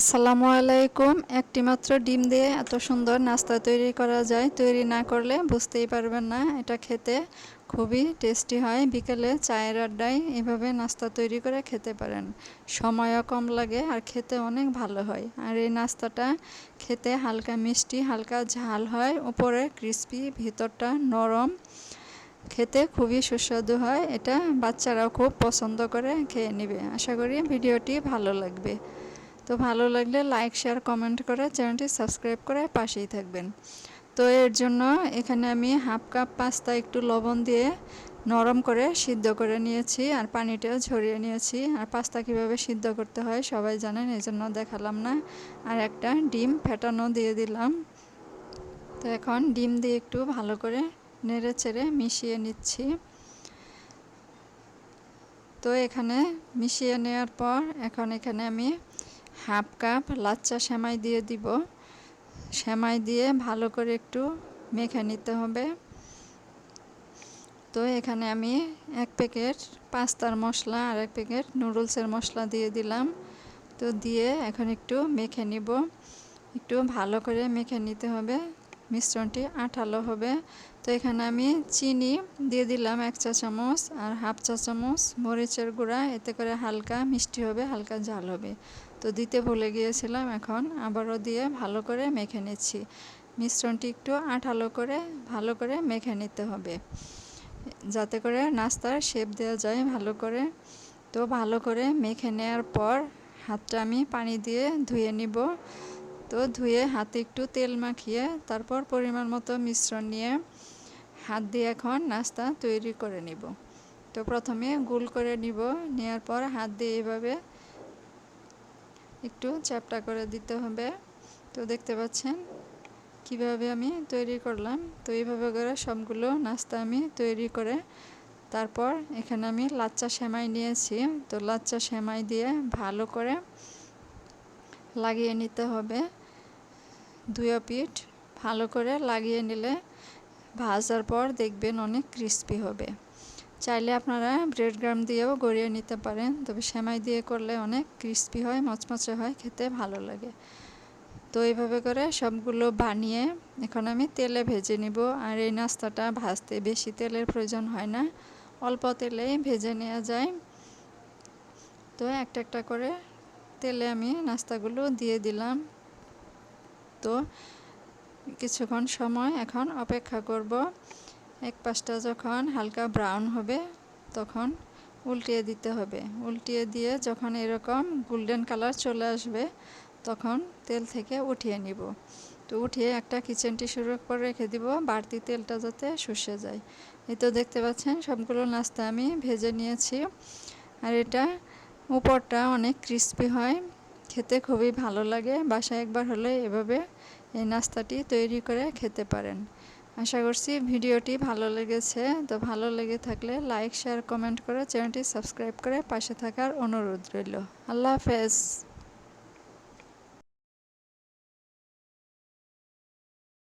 আসসালামু আলাইকুম। একটি মাত্র ডিম দিয়ে এত সুন্দর নাস্তা তৈরি করা যায়। তৈরি না করলে বুঝতেই পারবেন না, এটা খেতে খুবই টেস্টি হয়। বিকেলে চায়ের আড্ডায় এভাবে নাস্তা তৈরি করে খেতে পারেন। সময়ও কম লাগে আর খেতে অনেক ভালো হয়। আর এই নাস্তাটা খেতে হালকা মিষ্টি, হালকা ঝাল হয়। উপরে ক্রিস্পি, ভিতরটা নরম। খেতে খুবই সুস্বাদু হয়। এটা বাচ্চারাও খুব পছন্দ করে, খেয়ে নেবে। আশা করি ভিডিওটি ভালো লাগবে। তো ভালো লাগলে লাইক শেয়ার কমেন্ট করে চ্যানেলটি সাবস্ক্রাইব করে পাশেই থাকবেন। তো এর জন্য এখানে আমি হাফ কাপ পাস্তা একটু লবণ দিয়ে নরম করে সিদ্ধ করে নিয়েছি আর পানিটাও ঝরিয়ে নিয়েছি। আর পাস্তা কীভাবে সিদ্ধ করতে হয় সবাই জানেন এই জন্য দেখালাম না। আর একটা ডিম ফেটানো দিয়ে দিলাম। তো এখন ডিম দিয়ে একটু ভালো করে নেড়ে চেড়ে মিশিয়ে নিচ্ছি। তো এখানে মিশিয়ে নেওয়ার পর এখন এখানে আমি হাফ কাপ লাচ্চা সেমাই দিয়ে দিব। সেমাই দিয়ে ভালো করে একটু মেখে নিতে হবে। তো এখানে আমি এক প্যাকেট পাস্তার মশলা আর এক প্যাকেট নুডলসের মশলা দিয়ে দিলাম। তো দিয়ে এখন একটু মেখে নিব। একটু ভালো করে মেখে নিতে হবে। মিশ্রণটি আঠালো হবে। তো এখানে আমি চিনি দিয়ে দিলাম এক চা চামচ আর হাফ চা চামচ মরিচের গুঁড়া। এতে করে হালকা মিষ্টি হবে, হালকা ঝাল হবে। তো দিতে ভুলে গিয়েছিলাম এখন, আবারও দিয়ে ভালো করে মেখে নিচ্ছি। মিশ্রণটি একটু আঠালো করে ভালো করে মেখে নিতে হবে। যাতে করে নাস্তার শেপ দেওয়া যায় ভালো করে। তো ভালো করে মেখে নেওয়ার পর হাতটা আমি পানি দিয়ে ধুয়ে নিব। তো ধুয়ে হাতে একটু তেল মাখিয়ে তারপর পরিমাণ মতো মিশ্রণ নিয়ে হাত দিয়ে এখন নাস্তা তৈরি করে নিব। তো প্রথমে গোল করে নিব। নেওয়ার পর হাত দিয়ে এভাবে একটু চ্যাপটা করে দিতে হবে। তো দেখতে পাচ্ছেন কীভাবে আমি তৈরি করলাম। তো এইভাবে করে সবগুলো নাস্তা আমি তৈরি করে তারপর এখানে আমি লাচ্চা সেমাই নিয়েছি। তো লাচ্চা সেমাই দিয়ে ভালো করে লাগিয়ে নিতে হবে। দুই পিঠ ভালো করে লাগিয়ে নিলে ভাজার পর দেখবেন অনেক ক্রিস্পি হবে। চাইলে আপনারা ব্রেড গ্রাম দিয়েও গড়িয়ে নিতে পারেন, তবে সেমাই দিয়ে করলে অনেক ক্রিস্পি হয়, মচমচে হয়, খেতে ভালো লাগে। তো এইভাবে করে সবগুলো বানিয়ে এখন আমি তেলে ভেজে নিব। আর এই নাস্তাটা ভাজতে বেশি তেলের প্রয়োজন হয় না, অল্প তেলেই ভেজে নেওয়া যায়। তো একটা একটা করে তেলে আমি নাস্তাগুলো দিয়ে দিলাম। তো কিছুক্ষণ সময় এখন অপেক্ষা করব। এক পাশটা যখন হালকা ব্রাউন হবে, তখন উল্টিয়ে দিতে হবে। উল্টিয়ে দিয়ে যখন এরকম গোল্ডেন কালার চলে আসবে, তখন তেল থেকে উঠিয়ে নিব। তো উঠিয়ে একটা কিচেন টিস্যুর উপর রেখে দিব, বাড়তি তেলটা যাতে শুষে যায়। এই তো দেখতে পাচ্ছেন, সবগুলো নাস্তা আমি ভেজে নিয়েছি। আর এটা উপরটা অনেক ক্রিস্পি হয়। খেতে খুবই ভালো লাগে। বাসায় একবার হলে এভাবে এই নাস্তাটি তৈরি করে খেতে পারেন। আশা করছি ভিডিওটি ভালো লেগেছে। তো ভালো লেগে থাকলে লাইক, শেয়ার, কমেন্ট করে চ্যানেলটি সাবস্ক্রাইব করে পাশে থাকার অনুরোধ রইল। আল্লাহ হাফেজ।